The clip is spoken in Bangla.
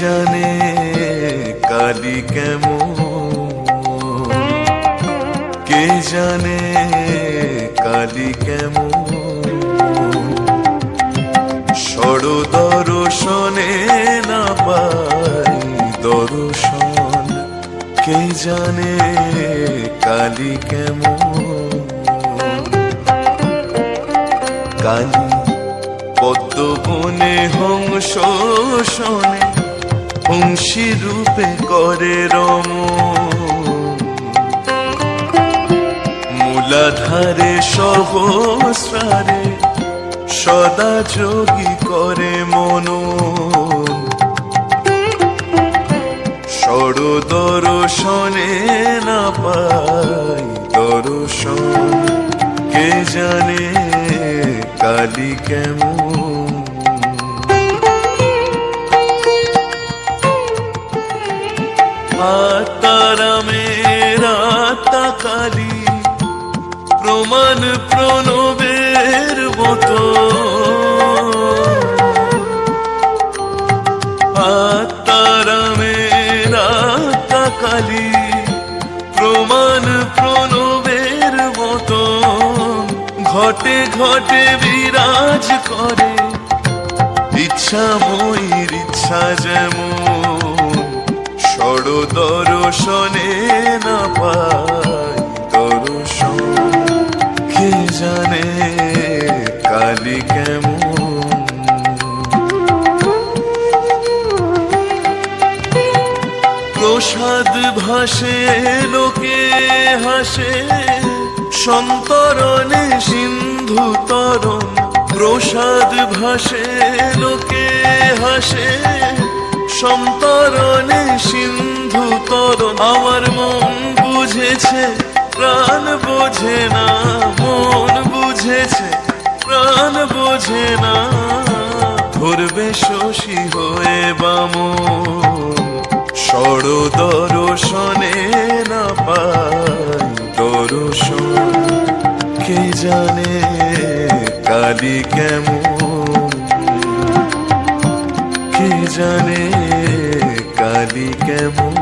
জানে কালি কেমন? কে জানে কালি কেমন? সর দর্শনে না পাই দর্শন, কে জানে কালি কেমন? কালী পদ্ম বনে হংস শোনে হংসী রূপে করে রম মূলাধারে সহস্রারে সদা যোগী করে মন সর দর্শনে না পাই দর্শন। কে জানে কালি কেমন? আত্মারামের আত্মা কালী প্রমাণ প্রণবের মতো। প্রমাণ প্রণবের মতো। ঘটে ঘটে বিরাজ করে ইচ্ছা ময়ূর ইচ্ছা যেমন সর দর্শনে না পাই দর্শন কে জানে কালি কেমন। প্রসাদ ভাসে, লোকে হাসে, সন্তরণে সিন্ধু তরণ। প্রসাদ ভাসে, লোকে হাসে সন্তরণে সিন্ধু তরণ। আমার মন বুঝেছে, প্রাণ বোঝে না, মন বুঝেছে, প্রাণ বোঝে না। ধরবে শশী হয়ে বামন সর দর্শনে না পাই দর্শন। কে জানে কালি কেমন কে জানে কালি কেমন